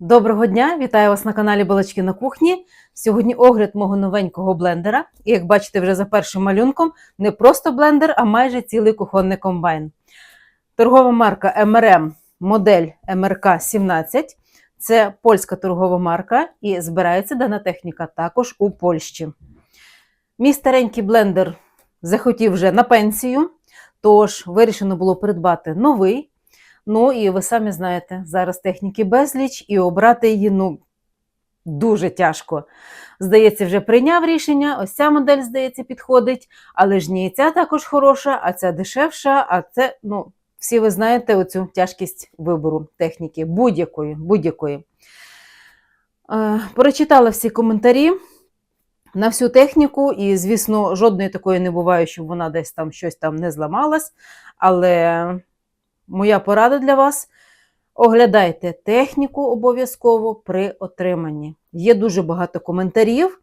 Доброго дня! Вітаю вас на каналі Балачки на кухні. Сьогодні огляд мого новенького блендера. І як бачите, вже за першим малюнком не просто блендер, а майже цілий кухонний комбайн. Торгова марка MRM, модель МРК 17. Це польська торгова марка і збирається дана техніка також у Польщі. Мій старенький блендер захотів вже на пенсію, тож вирішено було придбати новий. Ну і ви самі знаєте, зараз техніки безліч, і обрати її ну, дуже тяжко. Здається, вже прийняв рішення. Ось ця модель, здається, підходить, але ж не і ця також хороша, а ця дешевша. А це, ну, всі ви знаєте оцю тяжкість вибору техніки будь-якої. будь-якої. Е, Прочитала всі коментарі на всю техніку, і, звісно, жодної такої не буває, щоб вона десь там щось там не зламалась. Але моя порада для вас: оглядайте техніку обов'язково при отриманні. Є дуже багато коментарів,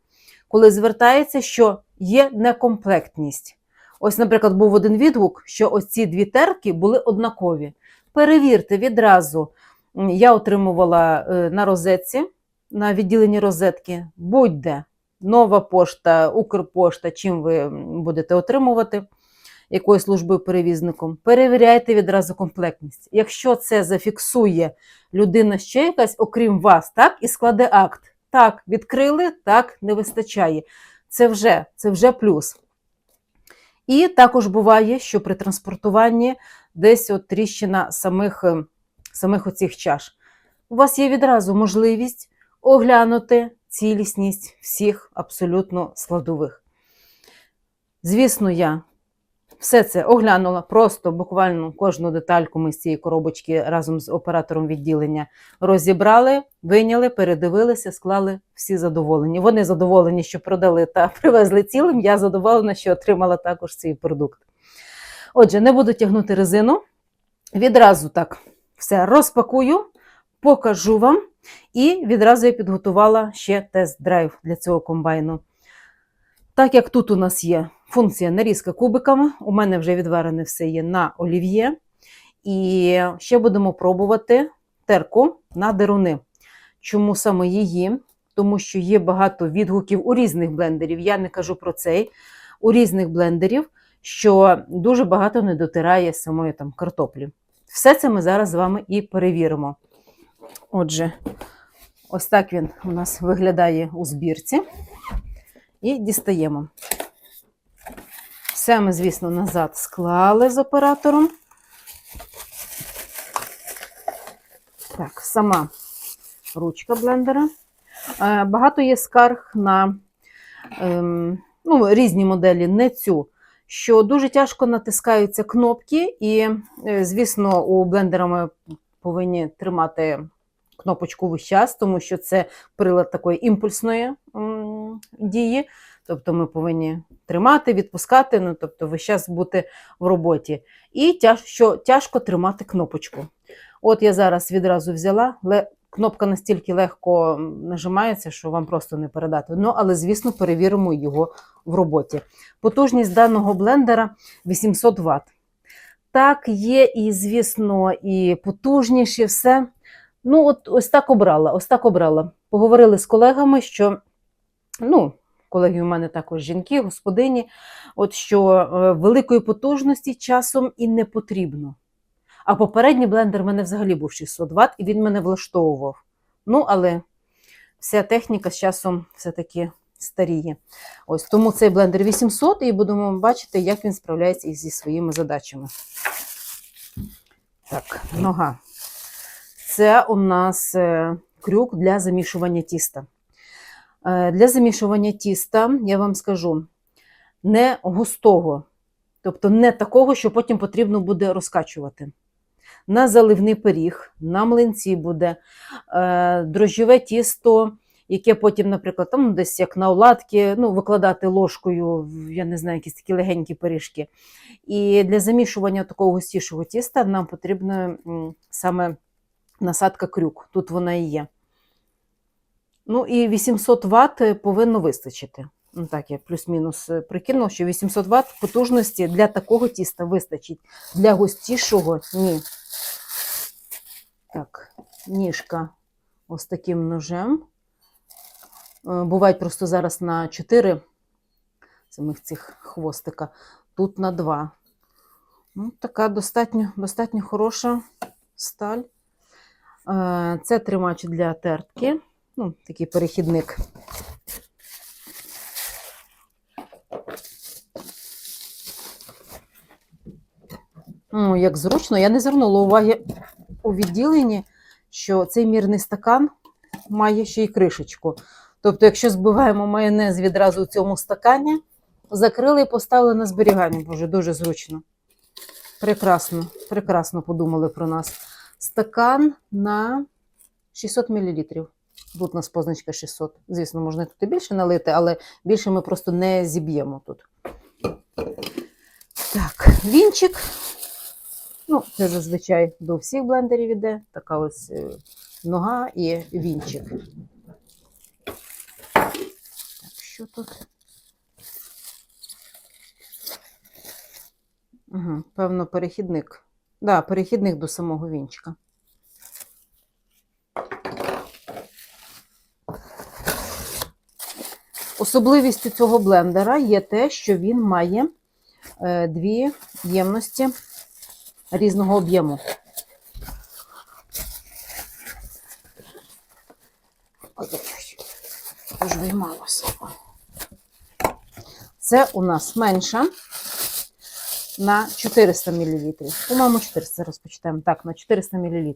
коли звертається, що є некомплектність. Ось, наприклад, був один відгук, що ось ці дві терки були однакові. Перевірте відразу. Я отримувала е, на розетці, на відділенні розетки, будь-де нова пошта, Укрпошта, чим ви будете отримувати якоюсь службою перевізником, перевіряйте відразу комплектність. Якщо це зафіксує людина ще якась, окрім вас, так, і складе акт. Так, відкрили, так, не вистачає. Це вже, це вже плюс. І також буває, що при транспортуванні десь от тріщина самих, е, самих оцих чаш. У вас є відразу можливість оглянути цілісність всіх абсолютно складових. Звісно, я все це оглянула, просто буквально кожну детальку ми з цієї коробочки разом з оператором відділення розібрали, виняли, передивилися, склали всі задоволені. Вони задоволені, що продали та привезли цілим. Я задоволена, що отримала також цей продукт. Отже, не буду тягнути резину. Відразу так все розпакую, покажу вам. І відразу я підготувала ще тест-драйв для цього комбайну. Так як тут у нас є функція нарізка кубиками, у мене вже відварене все є на олів'є. І ще будемо пробувати терку на деруни. Чому саме її? Тому що є багато відгуків у різних блендерів. Я не кажу про цей, у різних блендерів, що дуже багато не дотирає самої там картоплі. Все це ми зараз з вами і перевіримо. Отже, ось так він у нас виглядає у збірці. І дістаємо. Все ми, звісно, назад склали з оператором. Так, сама ручка блендера. Е, Багато є скарг на ем, ну, різні моделі, не цю, що дуже тяжко натискаються кнопки, і, е, звісно, у блендера ми повинні тримати кнопочку весь час, тому що це прилад такої імпульсної дії. Тобто ми повинні тримати, відпускати, ну, тобто весь час бути в роботі. І тяж, що тяжко тримати кнопочку. От я зараз відразу взяла, але кнопка настільки легко нажимається, що вам просто не передати. Ну, але, звісно, перевіримо його в роботі. Потужність даного блендера 800 Вт. Так, є і, звісно, і потужніші все. Ну, от ось так обрала, ось так обрала. Поговорили з колегами, що, ну, колеги у мене також жінки, господині, от що е, великої потужності часом і не потрібно. А попередній блендер в мене взагалі був 600 Вт, і він мене влаштовував. Ну, але вся техніка з часом все-таки старіє. Ось тому цей блендер 800, і будемо бачити, як він справляється зі своїми задачами. Так, нога. Це у нас е, крюк для замішування тіста. Е, Для замішування тіста, я вам скажу, не густого, тобто не такого, що потім потрібно буде розкачувати. На заливний пиріг, на млинці буде е, дрожжове тісто, яке потім, наприклад, там десь як на оладки, ну, викладати ложкою, я не знаю, якісь такі легенькі пиріжки. І для замішування такого густішого тіста нам потрібна саме насадка крюк. Тут вона і є. Ну і 800 Вт повинно вистачити. Ну, так, я плюс-мінус е, прикинула, що 800 Вт потужності для такого тіста вистачить. Для густішого ні. Так, ніжка ось таким ножем. Е, Бувають просто зараз на 4 самих цих хвостика, тут на 2. Ну, така достатньо, достатньо хороша сталь. Е, Це тримач для тертки, ну, такий перехідник. Ну, як зручно, я не звернула уваги у відділенні, що цей мірний стакан має ще й кришечку. Тобто, якщо збиваємо майонез відразу у цьому стакані, закрили і поставили на зберігання. Боже, дуже зручно. Прекрасно, прекрасно подумали про нас. Стакан на 600 мл. Тут у нас позначка 600. Звісно, можна тут і більше налити, але більше ми просто не зіб'ємо тут. Так, вінчик. Ну, це зазвичай до всіх блендерів іде. Така ось е, нога і вінчик. Так, що тут? Угу, певно, перехідник. Да, перехідник до самого вінчика. Особливістю цього блендера є те, що він має е, дві ємності різного об'єму. Аж виймалося. Це у нас менша на 400 мл. По-моєму, 400 зараз почитаємо. Так, на 400 мл.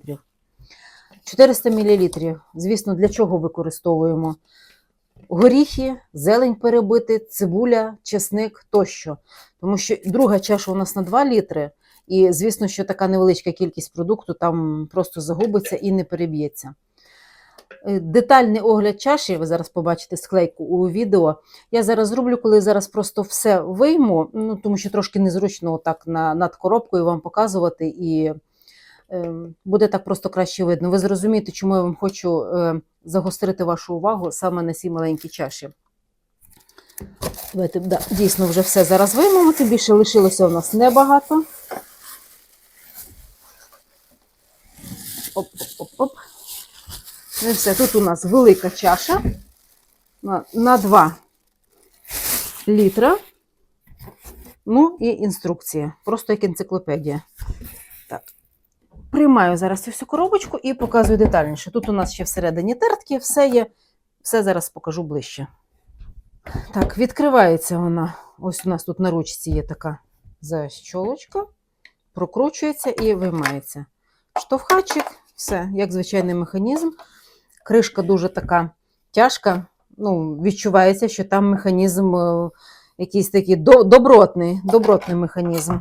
400 мл. Звісно, для чого використовуємо? Горіхи, зелень перебити, цибуля, чесник тощо. Тому що друга чаша у нас на 2 літри, і звісно, що така невеличка кількість продукту там просто загубиться і не переб'ється. Е, Детальний огляд чаші, ви зараз побачите склейку у відео. Я зараз зроблю, коли зараз просто все вийму, ну, тому що трошки незручно так на, над коробкою вам показувати, і буде так просто краще видно. Ви зрозумієте, чому я вам хочу е, загострити вашу увагу саме на цій маленькій чаші. Давайте, да, дійсно, вже все зараз виймемо, тим більше лишилося у нас небагато. Оп-оп-оп-оп. Ну і все, тут у нас велика чаша на, на 2 літра. Ну і інструкція. Просто як енциклопедія. Так. Приймаю зараз цю всю коробочку і показую детальніше. Тут у нас ще всередині тертки, все є. Все зараз покажу ближче. Так, відкривається вона. Ось у нас тут на ручці є така защолочка. Прокручується і виймається. Штовхачик, все, як звичайний механізм. Кришка дуже така тяжка. Ну, відчувається, що там механізм е, якийсь такий добротний, добротний механізм.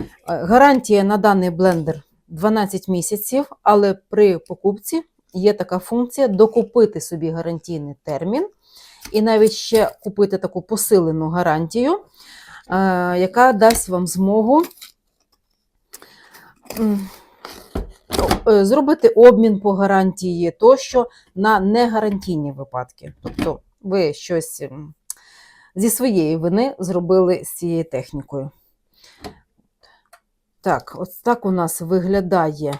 Е, Гарантія на даний блендер 12 місяців, але при покупці є така функція докупити собі гарантійний термін і навіть ще купити таку посилену гарантію, е, яка дасть вам змогу е, зробити обмін по гарантії тощо на негарантійні випадки. Тобто ви щось зі своєї вини зробили з цією технікою. Так, ось так у нас виглядає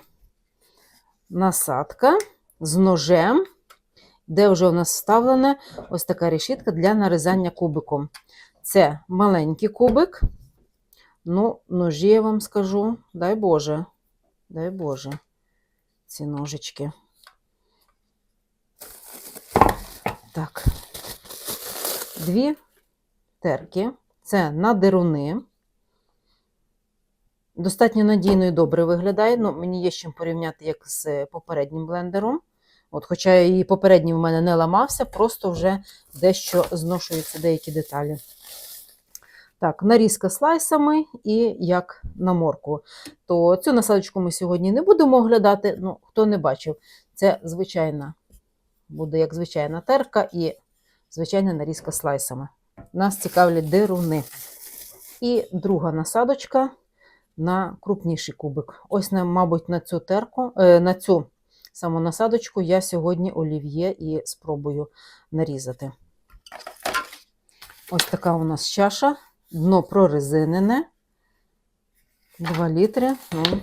насадка з ножем, де вже у нас вставлена ось така решітка для нарізання кубиком. Це маленький кубик. Ну, ножі я вам скажу, дай Боже, дай Боже, ці ножички. Так, дві терки. Це на деруни. Достатньо надійно і добре виглядає. Ну, мені є з чим порівняти як з попереднім блендером. От, хоча і попередній в мене не ламався, просто вже дещо зношуються деякі деталі. Так, нарізка слайсами і як на морку. То цю насадочку ми сьогодні не будемо оглядати. Ну, хто не бачив, це звичайна, буде як звичайна терка і звичайна нарізка слайсами. Нас цікавлять деруни. І друга насадочка на крупніший кубик. Ось, мабуть, на цю терку, е, на цю саму насадочку я сьогодні олів'є і спробую нарізати. Ось така у нас чаша, дно прорезинене. 2 літри. Ну,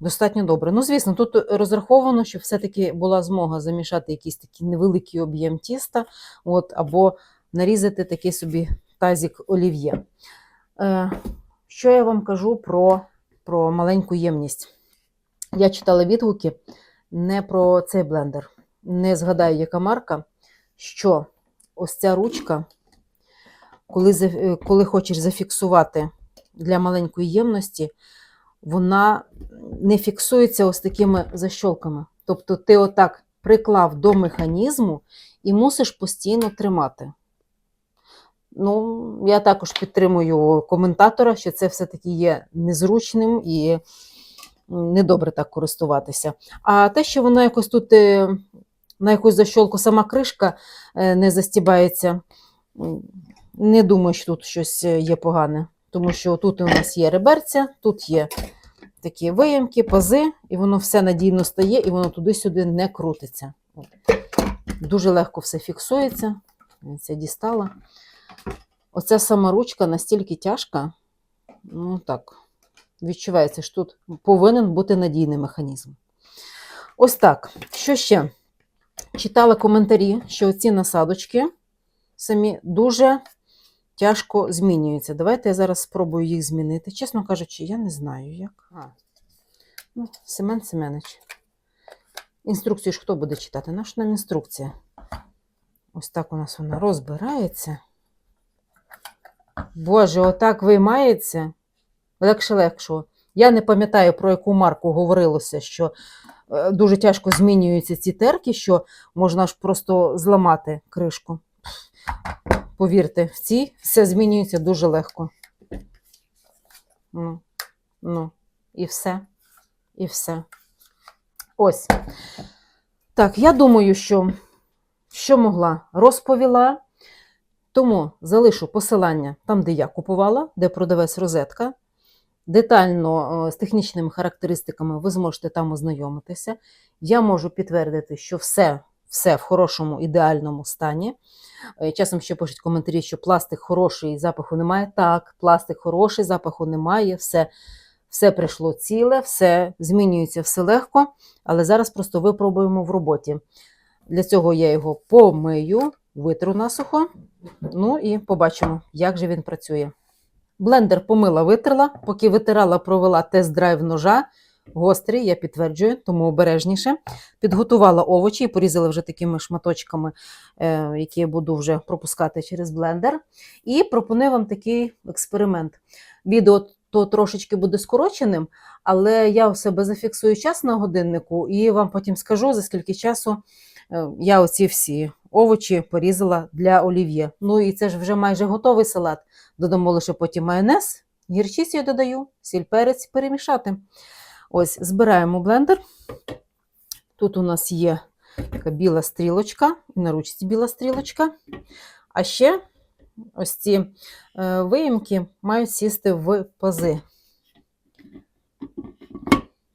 достатньо добре. Ну, звісно, тут розраховано, щоб все-таки була змога замішати якийсь такий невеликий об'єм тіста, от, або нарізати такий собі тазік олів'є. Е, що я вам кажу про, про маленьку ємність? Я читала відгуки не про цей блендер. Не згадаю, яка марка, що ось ця ручка, коли, е, коли хочеш зафіксувати для маленької ємності, вона не фіксується ось такими защолками. Тобто ти отак приклав до механізму і мусиш постійно тримати. Ну, я також підтримую коментатора, що це все-таки є незручним і недобре так користуватися. А те, що воно якось тут е, на якусь защолку сама кришка е, не застібається, не думаю, що тут щось е, є погане. Тому що тут у нас є реберця, тут є такі виямки, пази, і воно все надійно стає, і воно туди-сюди не крутиться. Дуже легко все фіксується. Я Це дістала. Оця сама ручка настільки тяжка, ну так, відчувається, що тут повинен бути надійний механізм. Ось так. Що ще? Читала коментарі, що ці насадочки самі дуже тяжко змінюються. Давайте я зараз спробую їх змінити. Чесно кажучи, я не знаю як. А, ну, Семен Семенович. Інструкцію ж хто буде читати? Наша нам інструкція. Ось так у нас вона розбирається. Боже, отак виймається. Легше легшого. Я не пам'ятаю, про яку марку говорилося, що е, дуже тяжко змінюються ці терки, що можна ж просто зламати кришку. Повірте, в цій все змінюється дуже легко. Ну, ну, і все. І все. Ось. Так, я думаю, що, що могла, розповіла. Тому залишу посилання там, де я купувала, де продавець розетка. Детально е, з технічними характеристиками ви зможете там ознайомитися. Я можу підтвердити, що все, все в хорошому, ідеальному стані. Е, Часом ще пишуть коментарі, що пластик хороший, запаху немає. Так, пластик хороший, запаху немає, все, все прийшло ціле, все змінюється, все легко, але зараз просто випробуємо в роботі. Для цього я його помию, витру насухо, ну і побачимо, як же він працює. Блендер помила, витерла, поки витирала, провела тест-драйв ножа. Гострий, я підтверджую, тому обережніше. Підготувала овочі і порізала вже такими шматочками, е, які я буду вже пропускати через блендер. І пропоную вам такий експеримент. Відео то трошечки буде скороченим, але я у себе зафіксую час на годиннику і вам потім скажу, за скільки часу е, я оці всі овочі порізала для олів'є. Ну і це ж вже майже готовий салат. Додамо лише потім майонез, гірчицю я додаю, сіль перець перемішати. Ось, збираємо блендер. Тут у нас є така біла стрілочка, на ручці біла стрілочка. А ще ось ці е, виїмки мають сісти в пази.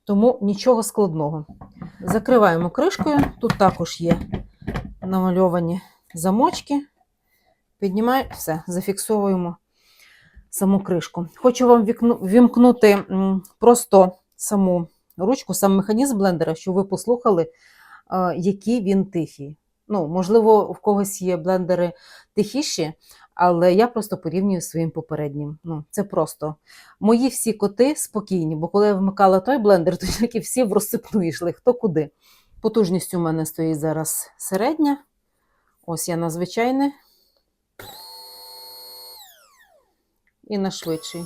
Тому нічого складного. Закриваємо кришкою. Тут також є намальовані замочки. Піднімаю, все, зафіксовуємо саму кришку. Хочу вам вімкнути просто саму ручку, сам механізм блендера, щоб ви послухали, е, який він тихий. Ну, можливо, в когось є блендери тихіші, але я просто порівнюю своїм попереднім. Ну, це просто. Мої всі коти спокійні, бо коли я вмикала той блендер, то тільки всі в розсипну йшли, хто куди. Потужність у мене стоїть зараз середня. Ось я на звичайне. І на швидший.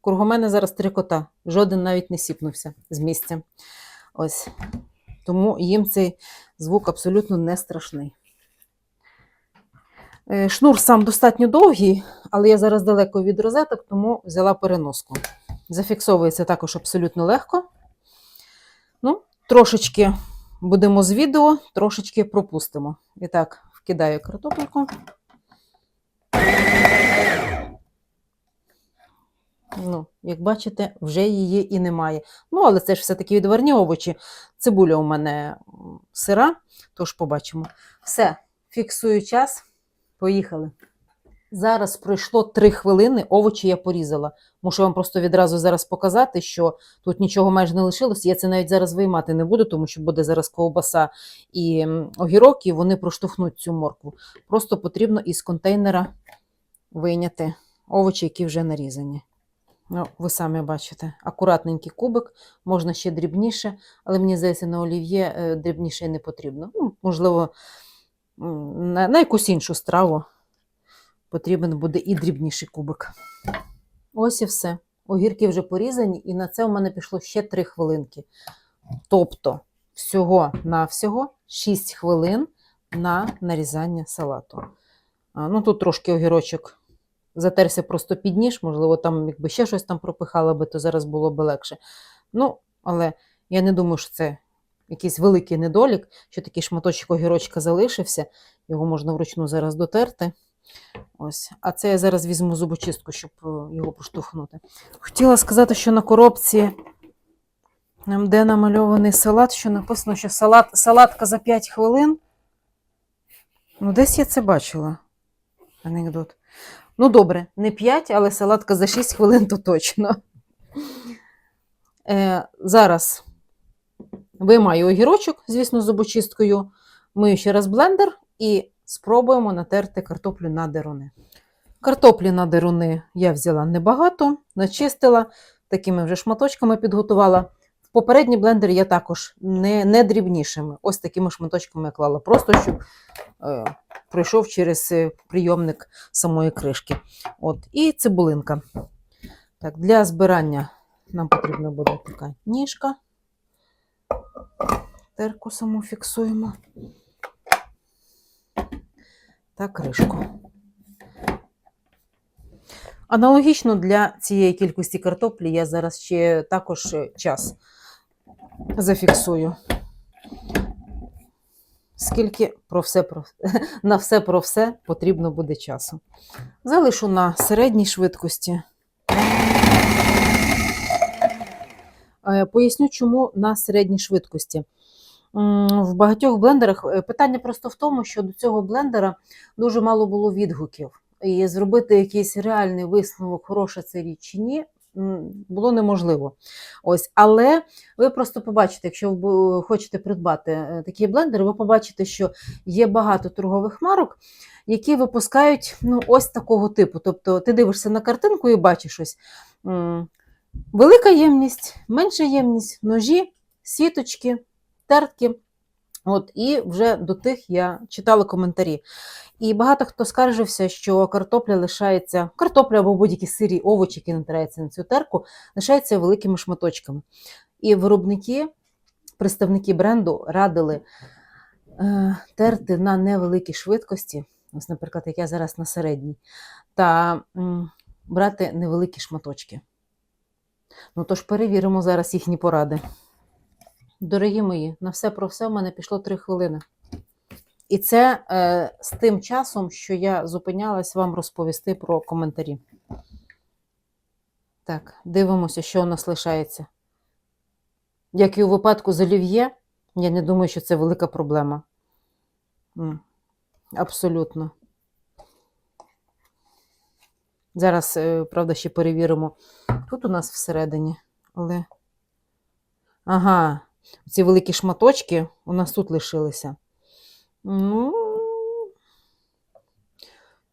Кругом мене зараз три кота. Жоден навіть не сіпнувся з місця. Ось. Тому їм цей звук абсолютно не страшний. Е, Шнур сам достатньо довгий, але я зараз далеко від розеток, тому взяла переноску. Зафіксовується також абсолютно легко. Трошечки будемо з відео, трошечки пропустимо. І так, вкидаю картопельку. Ну, як бачите, вже її і немає. Ну, але це ж все-таки відварні овочі. Цибуля у мене сира, тож побачимо. Все, фіксую час. Поїхали. Зараз пройшло 3 хвилини, овочі я порізала. Мушу вам просто відразу зараз показати, що тут нічого майже не лишилось. Я це навіть зараз виймати не буду, тому що буде зараз ковбаса і огірок, і вони проштовхнуть цю моркву. Просто потрібно із контейнера вийняти овочі, які вже нарізані. Ну, ви самі бачите, акуратненький кубик, можна ще дрібніше, але мені здається, на олів'є е, дрібніше не потрібно. Ну, можливо, на якусь іншу страву потрібен буде і дрібніший кубик. Ось і все. Огірки вже порізані, і на це у мене пішло ще 3 хвилинки. Тобто, всього на всього 6 хвилин на нарізання салату. А, ну, тут трошки огірочок затерся просто під ніж, можливо, там, якби ще щось там пропихала би, то зараз було б легше. Ну, але я не думаю, що це якийсь великий недолік, що такий шматочок огірочка залишився. Його можна вручну зараз дотерти. Ось. А це я зараз візьму зубочистку, щоб е, його поштовхнути. Хотіла сказати, що на коробці, де намальований салат, що написано, що салат, салатка за 5 хвилин. Ну, десь я це бачила. Анекдот. Ну, добре, не 5, але салатка за 6 хвилин то точно. Е, зараз виймаю огірочок, звісно, зубочисткою, мию ще раз блендер і спробуємо натерти картоплю на деруни. Картоплі на деруни я взяла небагато, начистила, такими вже шматочками підготувала. В попередній блендер я також не, не дрібнішими, ось такими шматочками я клала, просто щоб е, пройшов через е, прийомник самої кришки. От. І цибулинка. Так, для збирання нам потрібна буде така ніжка. Терку саму фіксуємо. Та кришку. Аналогічно для цієї кількості картоплі я зараз ще також е, час зафіксую. Скільки про все, про, на все про все потрібно буде часу. Залишу на середній швидкості. Е, Поясню, чому на середній швидкості. В багатьох блендерах е, питання просто в тому, що до цього блендера дуже мало було відгуків. І зробити якийсь реальний висновок, хороша це річ чи ні, було неможливо. Ось, але ви просто побачите, якщо ви хочете придбати е, такий блендер, ви побачите, що є багато торгових марок, які випускають ну, ось такого типу. Тобто ти дивишся на картинку і бачиш ось велика ємність, менша ємність, ножі, сіточки, тертки. От, і вже до тих я читала коментарі. І багато хто скаржився, що картопля лишається, картопля або будь-які сирі овочі, які натираються на цю терку, лишаються великими шматочками. І виробники, представники бренду радили е, терти на невеликій швидкості, ось, наприклад, як я зараз на середній, та м, брати невеликі шматочки. Ну тож перевіримо зараз їхні поради. Дорогі мої, на все про все в мене пішло 3 хвилини. І це е, з тим часом, що я зупинялась вам розповісти про коментарі. Так, дивимося, що у нас лишається. Як і у випадку з олів'є, я не думаю, що це велика проблема. Абсолютно. Зараз, е, правда, ще перевіримо. Тут у нас всередині, але. Ага, ці великі шматочки у нас тут лишилися. Ну,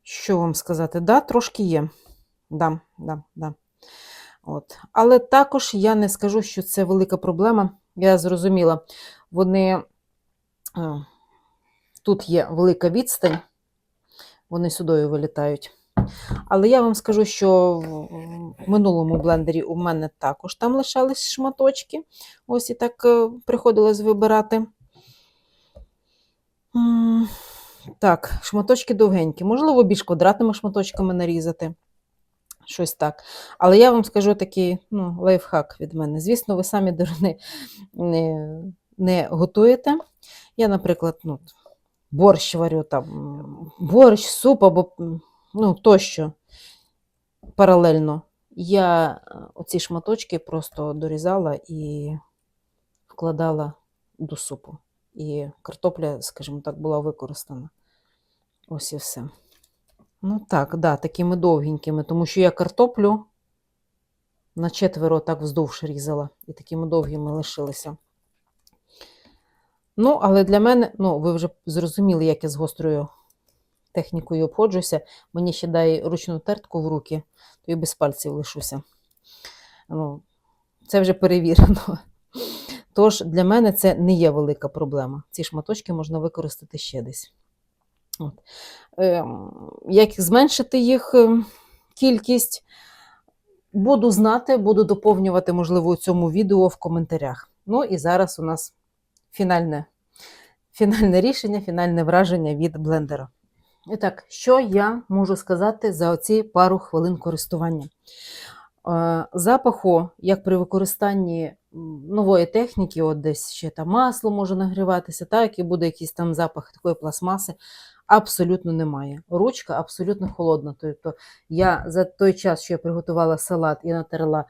що вам сказати? Да, трошки є. Да, да, да. От. Але також я не скажу, що це велика проблема. Я зрозуміла, вони е, тут є велика відстань, вони сюди вилітають. Але я вам скажу, що в минулому блендері у мене також там лишались шматочки. Ось і так е, приходилось вибирати. Так, шматочки довгенькі. Можливо, більш квадратними шматочками нарізати. Щось так. Але я вам скажу такий ну, лайфхак від мене. Звісно, ви самі дарини не, не готуєте. Я, наприклад, ну, борщ варю, там, борщ, суп або ну, тощо паралельно. Я е, оці шматочки просто дорізала і вкладала до супу. І картопля, скажімо так, була використана. Ось і все. Ну так, да, такими довгенькими, тому що я картоплю на четверо так вздовж різала, і такими довгими лишилися. Ну, але для мене, ну, ви вже зрозуміли, як я з гострою технікою обходжуся. Мені ще дай ручну тертку в руки, то і без пальців лишуся. Ну, це вже перевірено. Тож для мене це не є велика проблема. Ці шматочки можна використати ще десь. От. Ем, Як зменшити їх ем, кількість, буду знати, буду доповнювати, можливо, у цьому відео в коментарях. Ну і зараз у нас фінальне, фінальне рішення, фінальне враження від блендера. Так, що я можу сказати за оці пару хвилин користування? Е, Запаху, як при використанні нової техніки, от десь ще там масло може нагріватися, так, і буде якийсь там запах такої пластмаси, абсолютно немає. Ручка абсолютно холодна. Тобто я за той час, що я приготувала салат і натерла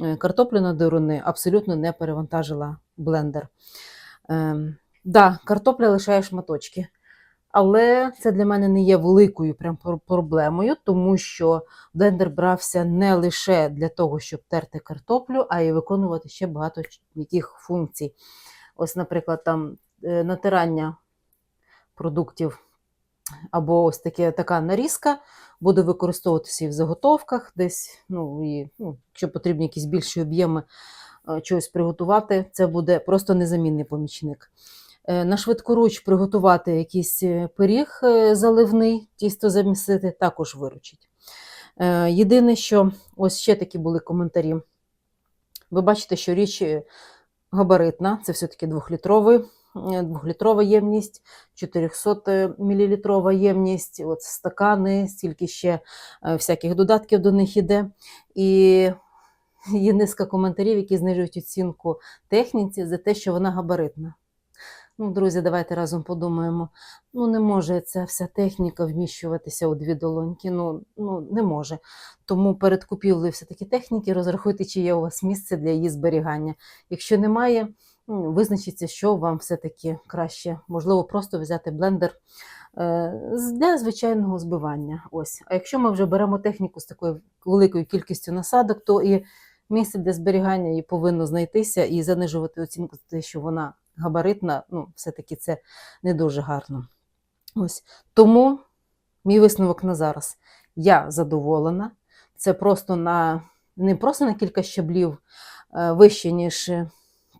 е, картоплю на дируни, абсолютно не перевантажила блендер. Ем, да, картопля лишає шматочки. Але це для мене не є великою прям проблемою, тому що блендер брався не лише для того, щоб терти картоплю, а й виконувати ще багато яких функцій. Ось, наприклад, там е, натирання продуктів або ось таке, така нарізка буде використовуватися і в заготовках десь, ну, і, ну, якщо потрібні якісь більші об'єми е, чогось приготувати, це буде просто незамінний помічник. Е, На швидкоруч приготувати якийсь е, пиріг е, заливний, тісто замісити, також виручить. Єдине, що ось ще такі були коментарі. Ви бачите, що річ габаритна, це все-таки двохлітровий, двохлітрова ємність, 400 мл ємність, от стакани, стільки ще всяких додатків до них іде. І є низка коментарів, які знижують оцінку техніці за те, що вона габаритна. Ну, друзі, давайте разом подумаємо. Ну, не може ця вся техніка вміщуватися у дві долоньки. Ну, ну не може. Тому перед купівлею все-таки техніки розрахуйте, чи є у вас місце для її зберігання. Якщо немає, ну, визначіться, що вам все-таки краще. Можливо, просто взяти блендер е, для звичайного збивання. Ось. А якщо ми вже беремо техніку з такою великою кількістю насадок, то і місце для зберігання її повинно знайтися і занижувати оцінку те, що вона габаритна, ну, все-таки це не дуже гарно. Ось. Тому мій висновок на зараз. Я задоволена. Це просто на не просто на кілька щаблів е, вище, ніж е,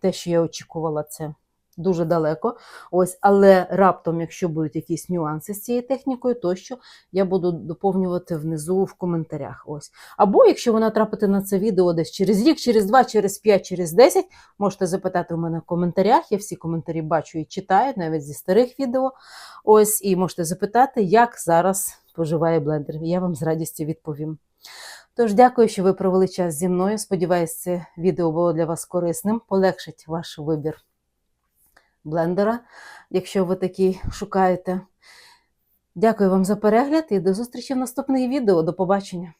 те, що я очікувала, це дуже далеко. Ось, але раптом, якщо будуть якісь нюанси з цією технікою, тощо я буду доповнювати внизу в коментарях. Ось. Або якщо ви натрапите на це відео десь через рік, через два, через п'ять, через десять, можете запитати у мене в коментарях. Я всі коментарі бачу і читаю, навіть зі старих відео. Ось, і можете запитати, як зараз поживає блендер. Я вам з радістю відповім. Тож, дякую, що ви провели час зі мною. Сподіваюсь, це відео було для вас корисним. Полегшить ваш вибір блендера, якщо ви такий шукаєте. Дякую вам за перегляд і до зустрічі в наступних відео. До побачення!